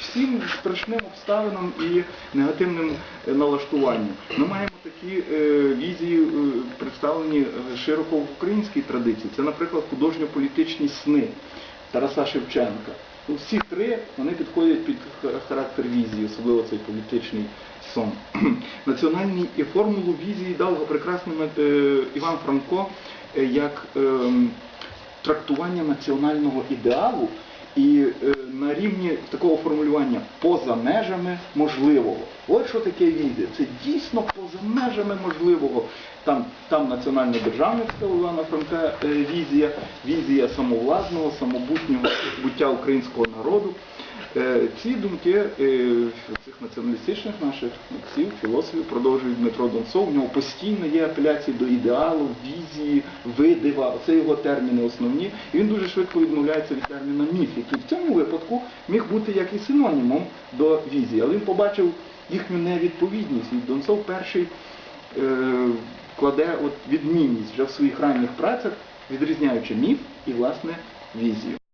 всім страшним обставинам і негативним е, налаштуванням. Ми маємо такі е, візії, е, представлені широко в українській традиції. Це, наприклад, художньо-політичні сни Тараса Шевченка. Ну, Всі три вони підходять під характер візії, особливо цей політичний сон. Національні і формулу візії дав прекрасно е, Іван Франко як ем, трактування національного ідеалу і е, на рівні такого формулювання поза межами можливого. От що таке візія. Це дійсно поза межами можливого. Там, там національна державницька Івана Франка е, візія, візія самовладного, самобутнього буття українського народу. Е, Ці думки е, цих націоналістичних наших митців, філософів продовжує Дмитро Донцов. У нього постійно є апеляції до ідеалу, візії, видива. Це його терміни основні. І він дуже швидко відмовляється від терміна міф, який в цьому випадку міг бути як і синонімом до візії. Але він побачив їхню невідповідність. І Донцов перший е, кладе от відмінність вже в своїх ранніх працях, відрізняючи міф і власне візію.